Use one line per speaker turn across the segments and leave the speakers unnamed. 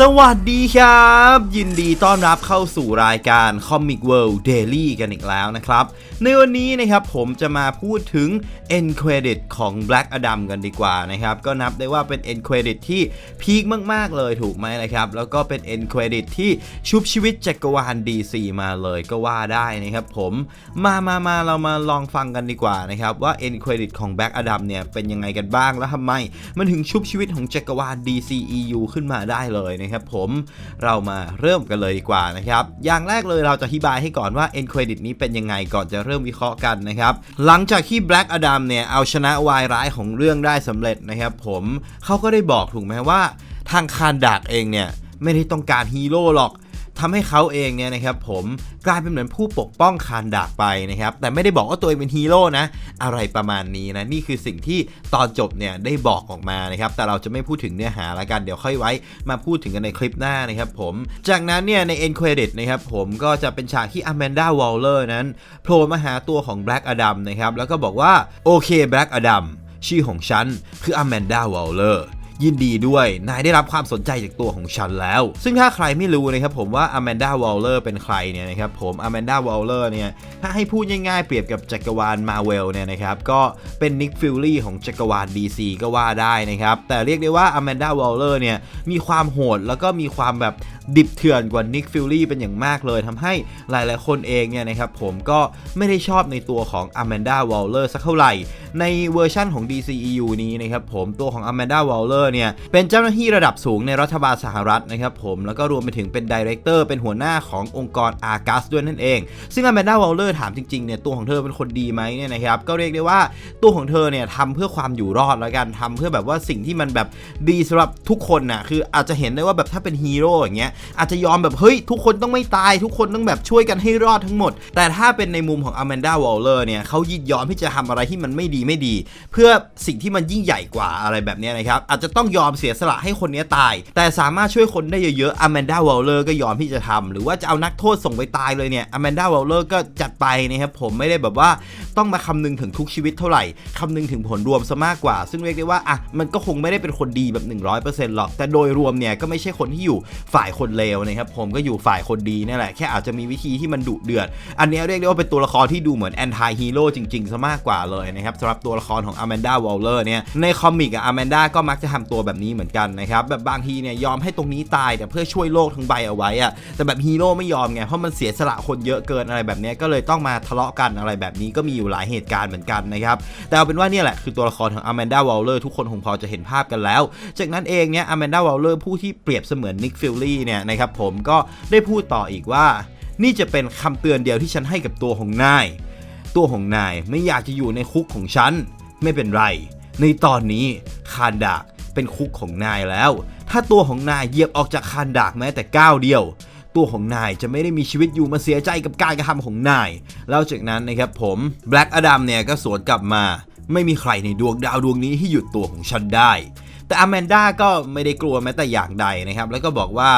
สวัสดีครับ ยินดีต้อนรับเข้าสู่รายการ Comic World Daily กันอีกแล้วนะครับ ในวันนี้นะครับผมจะมาพูดถึง End Credit ของ Black Adam กันดีกว่านะครับ ก็นับได้ว่าเป็น End Credit ที่พีคมาก ๆ เลยถูกไหมนะครับ แล้วก็เป็น End Credit ที่ชุบชีวิตจักรวาล DC มาเลยก็ว่าได้นะครับผมมามามาเรามาลองฟังกันดีกว่านะครับ ว่า End Credit ของ Black Adam เนี่ยเป็นยังไงกันบ้างแล้วทำไม มันถึงชุบชีวิตของจักรวาล DCEU ขึ้นมาได้เลยนะครับผมเรามาเริ่มกันเลยดีกว่านะครับ อย่างแรกเลยเราจะอธิบายให้ก่อนว่า End Credit นี้เป็นยังไงก่อนจะเริ่มวิเคราะห์กันนะครับ หลังจากที่ Black Adam เนี่ยเอาชนะวายร้ายของเรื่องได้สำเร็จนะครับผมเขาก็ได้บอกถูกไหมว่า ทางคานดากเองเนี่ยไม่ได้ต้องการฮีโร่หรอก ทำให้เขาเองเนี่ยนะครับผมกลายเป็นเหมือนผู้ปกป้องคานดากไปนะครับแต่ไม่ได้บอกว่าตัวเองเป็นฮีโร่นะอะไรประมาณนี้นะนี่คือสิ่งที่ตอนจบเนี่ยได้บอกออกมานะครับแต่เราจะไม่พูดถึงเนื้อหาละกันเดี๋ยวค่อยไว้ มาพูดถึงกันในคลิปหน้านะครับผมจากนั้นเนี่ยใน end credit นะครับผมก็จะเป็นฉากที่ Amanda Waller นั้นโผล่มาหาตัวของ Black Adam นะครับแล้วก็บอกว่าโอเค Black Adam ชื่อของฉันคือ Amanda Waller ยินดีด้วย นายได้รับความสนใจจากตัวของฉันแล้ว ซึ่งถ้าใครไม่รู้นะครับผมว่าอแมนดาวอลเลอร์เป็นใครเนี่ยนะครับผมอแมนดาวอลเลอร์เนี่ยถ้าให้พูดง่ายๆเปรียบกับจักรวาลมาเวลเนี่ยนะครับก็เป็นนิกฟิลลี่ของจักรวาล DC ก็ว่าได้นะครับแต่เรียกได้ว่าอแมนดาวอลเลอร์เนี่ยมีความโหดแล้วก็มีความแบบ ดิบเถื่อนกว่านิกฟิลลี่เป็นอย่างมากเลยทำให้หลายๆ คนเองเนี่ยนะครับผมก็ไม่ได้ชอบในตัวของอแมนดาวอลเลอร์สักเท่าไหร่ ในเวอร์ชั่นของ DCEU นี้นะครับผมตัวของอแมนดาวอลเลอร์เนี่ยเป็นเจ้าหน้าที่ระดับสูงในรัฐบาลสหรัฐนะครับผมแล้วก็รวมไปถึงเป็นดีเรคเตอร์เป็นหัวหน้าขององค์กรอาร์กัสด้วยนั่นเอง ซึ่งอแมนดาวอลเลอร์ถามจริงๆเนี่ยตัวของเธอเป็นคนดีไหมเนี่ยนะครับก็เรียกได้ว่าตัวของเธอเนี่ยทำเพื่อความอยู่รอดแล้วกันทำเพื่อแบบว่าสิ่งที่มันแบบดีสำหรับทุกคนน่ะคืออาจจะเห็นได้ว่าแบบถ้าเป็นฮีโร่อย่างเงี้ยอาจจะยอมแบบเฮ้ยทุกคนต้องไม่ตาย ทุกคนต้องแบบช่วยกันให้รอดทั้งหมด แต่ถ้าเป็นในมุมของอแมนดาวอลเลอร์เนี่ยเขายินยอมที่จะทำอะไรที่มันไม่ดีไม่ดี เพื่อสิ่งที่มันยิ่งใหญ่กว่าอะไรแบบนี้นะครับอาจจะต้องยอมเสียสละให้คนนี้ตาย แต่สามารถช่วยคนได้เยอะๆอแมนดาวอลเลอร์ก็ยอมที่จะทำหรือว่าจะเอานักโทษส่งไปตายเลยเนี่ยอแมนดาวอลเลอร์ก็จัดไปนะครับผมไม่ได้แบบว่าต้องมาคำนึงถึงทุกชีวิตเท่าไหร่คำนึงถึงผลรวมซะมากกว่า ซึ่งเรียกได้ว่าอะมันก็คงไม่ได้เป็นคนดีแบบ 100%หรอกแต่โดยรวมเนี่ยก็ไม่ใช่คนที่อยู่ฝ่ายคนเลวนะครับผมก็อยู่ฝ่ายคนดีนี่แหละแค่อาจจะมีวิธีที่มันดุเดือด อันนี้เรียกได้ว่าเป็นตัวละครที่ดูเหมือนแอนตี้ฮีโร่จริงๆซะมากกว่าเลยนะครับสำหรับตัวละครของอแมนดาวอลเลอร์เนี่ยในคอมิกอะอแมนดาก็มักจะทำตัวแบบนี้เหมือนกันนะครับแบบบางทีเนี่ยยอมให้ตรงนี้ตายแต่เพื่อช่วยโลกทั้งใบเอาไว้อะแต่แบบฮีโร่ไม่ยอมไงเพราะมันเสียสละคนเยอะเกินอะไรแบบนี้ก็เลยต้องมาทะเลาะกันอะไรแบบนี้ก็มีอยู่หลายเหตุการณ์เหมือนกันนะครับแต่เอาเป็นว่าเนี่ยแหละคือตัวละครของอแมนดาวอลเลอร์ทุกคนคงพอจะเห็นภาพกันแล้ว จากนั้นเองเนี่ยอแมนดาวอลเลอร์ผู้ที่เปรียบเสมือนนิกฟิลลี่เนี่ยนะครับผมก็ได้พูดต่ออีกว่า นี่จะเป็นคำเตือนเดียวที่ฉันให้กับตัวของนาย ตัวของนายไม่อยากจะอยู่ในคุกของฉัน ไม่เป็นไร ในตอนนี้คานดากเป็นคุกของนายแล้ว ถ้าตัวของนายเหยียบออกจากคานดากแม้แต่ก้าวเดียว ตัวของนายจะไม่ได้มีชีวิตอยู่มาเสียใจกับการกระทำของนาย แล้วจากนั้นนะครับผมแบล็กอดัมเนี่ยก็สวนกลับมา ไม่มีใครในดวงดาวดวงนี้ที่หยุดตัวของฉันได้ แต่อแมนด้าก็ไม่ได้กลัวแม้แต่อย่างใดนะครับ แล้วก็บอกว่า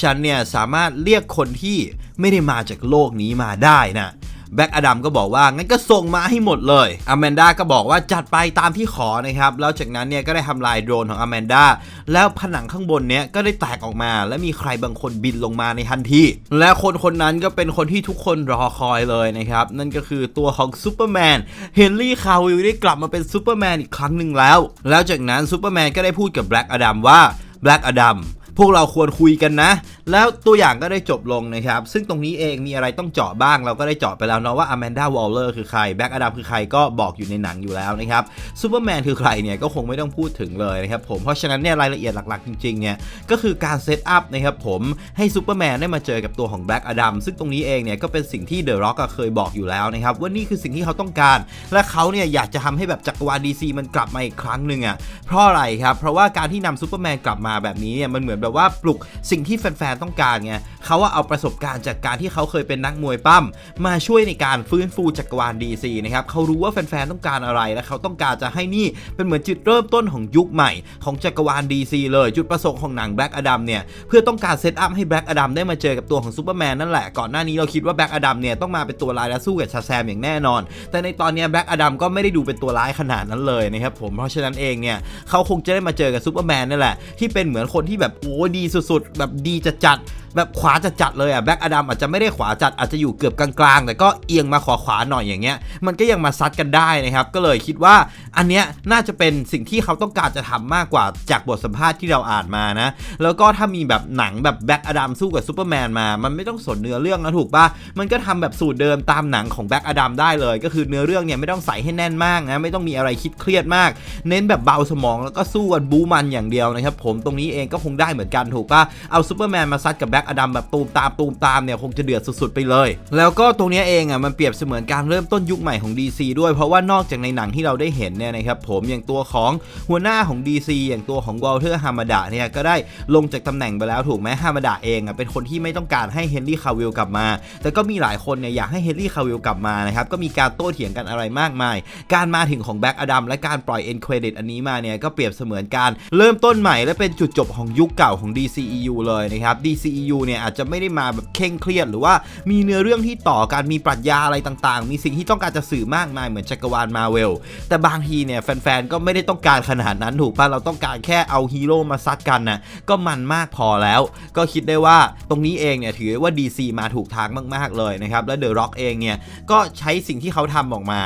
ฉันเนี่ยสามารถเรียกคนที่ไม่ได้มาจากโลกนี้มาได้นะแบ็กอดัมก็บอกว่า งั้นก็ส่งมาให้หมดเลยอแมนด้าก็บอกว่าจัดไปตามที่ขอนะครับ แล้วจากนั้นเนี่ยก็ได้ทำลายโดรนของอแมนด้าแล้วผนังข้างบนเนี้ยก็ได้แตกออกมา และมีใครบางคนบินลงมาในทันที และคนคนนั้นก็เป็นคนที่ทุกคนรอคอยเลยนะครับ นั่นก็คือตัวของซูเปอร์แมนเฮนรี่คาวิลได้กลับมาเป็นซูเปอร์แมนอีกครั้งหนึ่งแล้ว แล้วจากนั้นซูเปอร์แมนก็ได้พูดกับแบ็กอดัมว่าแบล็กอดัม พวกเราควรคุยกันนะ แล้วตัวอย่างก็ได้จบลงนะครับ ซึ่งตรงนี้เองมีอะไรต้องเจาะบ้าง เราก็ได้เจาะไปแล้วเนาะว่าอแมนดาวอลเลอร์คือใครแบ็กอดัมคือใครก็บอกอยู่ในหนังอยู่แล้วนะครับซูเปอร์แมนคือใครเนี่ยก็คงไม่ต้องพูดถึงเลยนะครับผมเพราะฉะนั้นเนี่ยรายละเอียดหลักๆจริงๆเนี่ยก็คือการเซตอัพนะครับผมให้ซูเปอร์แมนได้มาเจอกับตัวของแบ็กอดัมซึ่งตรงนี้เองเนี่ยก็เป็นสิ่งที่เดอะร็อกเคยบอกอยู่แล้วนะครับว่านี่คือสิ่งที่เขาต้องการ และเขาเนี่ยอยากจะทำให้แบบจักรวาลดีซีมันกลับมาอีกครั้งหนึ่งอะเพราะอะไรครับเพราะว่าการที่นำซูเปอร์แมนกลับมาแบบนี้เนี่ยมันเหมือนแบบว่าปลุกสิ่งที่แฟนๆต้องการไงเขาว่าเอาประสบการณ์จากการที่เขาเคยเป็นนักมวยปั้มมาช่วยในการฟื้นฟูจักรวาล DC นะครับเขารู้ว่าแฟนๆต้องการอะไรและเขาต้องการจะให้นี่เป็นเหมือนจุดเริ่มต้นของยุคใหม่ ของจักรวาล DC เลยจุดประสงค์ของหนัง Black Adam เนี่ยเพื่อต้องการเซตอัพให้ Black Adam ได้มาเจอกับตัวของซูเปอร์แมนนั่นแหละก่อนหน้านี้เราคิดว่า Black Adam เนี่ยต้องมาเป็นตัวร้ายและสู้กับชาแซมอย่างแน่นอน แต่ในตอนนี้ย Black Adam ก็ไม่ได้ดูเป็นตัวร้ายขนาดนั้นเลยนะครับผมเพราะฉะนั้นเองเนี่ยเขาคงจะได้มาเจอกับซูเปอร์แมนนั่นแหละที่เป็นเหมือนคนที่แบบโอ้ดีสุดๆ แบบดีจัดจัด แบบขวาจัดจัดๆเลยอะแบ็กอดัมอาจจะไม่ได้ขวาจัดอาจจะอยู่เกือบกลางๆ แต่ก็เอียงมาขวาขวาๆหน่อยอย่างเงี้ย มันก็ยังมาซัดกันได้นะครับ ก็เลยคิดว่าอันเนี้ยน่าจะเป็นสิ่งที่เขาต้องการจะทำมากกว่าจากบทสัมภาษณ์ที่เราอ่านมานะ แล้วก็ถ้ามีแบบหนังแบบแบ็กอดัมสู้กับซูเปอร์แมนมา มันไม่ต้องสนเนื้อเรื่องนะถูกปะมันก็ทำแบบสูตรเดิมตามหนังของแบ็กอดัมได้เลย ก็คือเนื้อเรื่องเนี่ยไม่ต้องใส่ให้แน่นมากนะไม่ต้องมีอะไรคิดเครียดมาก เน้นแบบเบาสมองแล้วก็สู้กันบูมันอย่างเดียวนะครับผมตรงนี้เองก็คงได้เหมือนกันถูกปะเอาซูเปอร์แมนมาซัดกับแบ็กอดัมแบบตูมตามตูมตามเนี่ยคงจะเดือดสุดๆไปเลย แล้วก็ตรงนี้เองอะมันเปรียบเสมือนการเริ่มต้นยุคใหม่ของ DC ด้วยเพราะว่านอกจากในหนังที่เราได้เห็นเนี่ยนะครับผมอย่างตัวของหัวหน้าของ DC อย่างตัวของวอลเทอร์ฮามาดะเนี่ยก็ได้ลงจากตำแหน่งไปแล้วถูกไหมฮามาดะเองอะเป็นคนที่ไม่ต้องการให้เฮนรี่คาวิลกลับมา แต่ก็มีหลายคนเนี่ยอยากให้เฮนรี่คาวิลกลับมานะครับก็มีการโต้เถียงกันอะไรมากมาย การมาถึงของแบ็กอดัมและการปล่อยเอ็นเครดิตอันนี้มาเนี่ยก็เปรียบเสมือนการเริ่มต้นใหม่และเป็นจุดจบของยุคเก่าของ DCEU เลยนะครับ DCEU เนี่ยอาจจะไม่ได้มาแบบเคร่งเครียด หรือว่ามีเนื้อเรื่องที่ต่อการมีปรัชญาอะไรต่างๆ มีสิ่งที่ต้องการจะสื่อมากมายเหมือนจักรวาลมาเวลแต่บางทีเนี่ยแฟนๆก็ไม่ได้ต้องการขนาดนั้นถูกป่ะเราต้องการแค่เอาฮีโร่มาซัดกันนะก็มันมากพอแล้ว ก็คิดได้ว่าตรงนี้เองเนี่ยถือว่า DC มาถูกทางมากๆเลยนะครับและ The Rock เองเนี่ยก็ใช้สิ่งที่เขาทำออกมา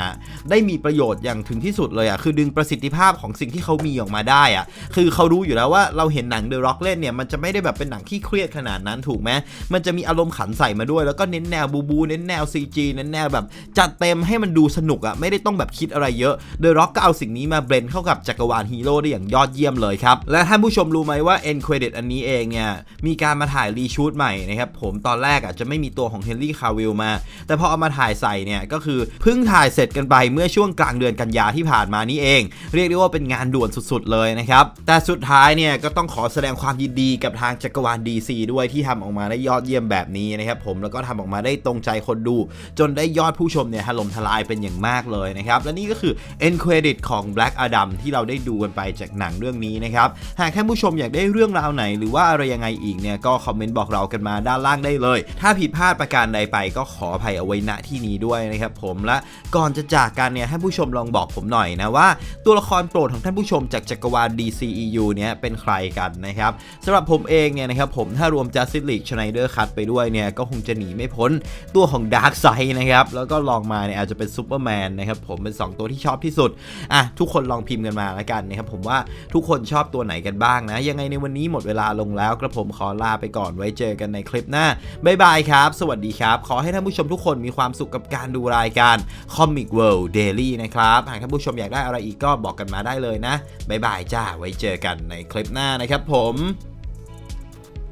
ได้มีประโยชน์อย่างถึงที่สุดเลยอะคือดึงประสิทธิภาพของสิ่งที่เขามีออกมาได้อะคือเขารู้อยู่แล้วว่าเราเห็นหนัง The Rock เล่นเนี่ยมันจะไม่ได้แบบเป็นหนังที่เครียดขนาดนั้นถูกไหมมันจะมีอารมณ์ขันใส่มาด้วย แล้วก็เน้นแนวบูบูเน้นแนว CG เน้นแนวแบบ จัดเต็มให้มันดูสนุกอะไม่ได้ต้องแบบคิดอะไรเยอะ The Rock ก็เอาสิ่งนี้มาเบรนเข้ากับจักรวาลฮีโร่ได้อย่างยอดเยี่ยมเลยครับ และท่านผู้ชมรู้ไหมว่า End Credit อันนี้เองเนี่ยมีการมาถ่ายรีชูตใหม่นะครับผมตอนแรกอะจะไม่มีตัวของเฮนรี่คาวิลมา แต่พอเอามาถ่ายใส่เนี่ยก็คือเพิ่งถ่ายเสร็จกันไปเมื่อช่วงกลางเดือนกันยาที่ผ่านมานี้เอง เรียกได้ว่าเป็นงานด่วนสุดๆเลยนะครับแต่สุดท้ายเนี่ยก็ต้องขอแสดงความยินดีกับทางจักรวาล DC ด้วยที่ทำออกมาได้ยอดเยี่ยมแบบนี้นะครับผมแล้วก็ทำออกมาได้ตรงใจคนดู จนได้ยอดผู้ชมเนี่ยถล่มทลายเป็นอย่างมากเลยนะครับและนี่ก็คือ End Credit ของ Black Adam ที่เราได้ดูกันไปจากหนังเรื่องนี้นะครับหากท่านผู้ชมอยากได้เรื่องราวไหน หรือว่าอะไรยังไงอีกเนี่ยก็คอมเมนต์บอกเรากันมาด้านล่างได้เลย ถ้าผิดพลาดประการใดไปก็ขออภัยเอาไว้ณที่นี้ด้วยนะครับผมและก่อนจะจากกันเนี่ยท่านผู้ชมลองบอกผมหน่อยนะว่า ตัวละครโปรดของท่านผู้ชมจากจักรวาล DCEU เนี่ยเป็นใครกันนะครับสำหรับผมเองเนี่ยนะครับผมถ้ารวม Justice League Schneider Cut ไปด้วยเนี่ยก็คงจะหนีไม่พ้นตัวของ Darkseid นะครับ แล้วก็ลองมาเนี่ยอาจจะเป็นซูเปอร์แมนนะครับผมเป็น 2 ตัวที่ชอบที่สุดอะทุกคนลองพิมพ์กันมาแล้วกันนะครับผมว่าทุกคนชอบตัวไหนกันบ้างนะ ยังไงในวันนี้หมดเวลาลงแล้วกระผมขอลาไปก่อนไว้เจอกันในคลิปหน้าบ๊ายบายครับ สวัสดีครับ ขอให้ท่านผู้ชมทุกคนมีความสุขกับการดูรายการ Comic World Daily นะครับหากท่านผู้ชมอยากได้อะไรอีกก็บอกกันมาได้เลยนะบ๊ายบายจ้าไว้เจอกันในคลิปหน้านะครับผม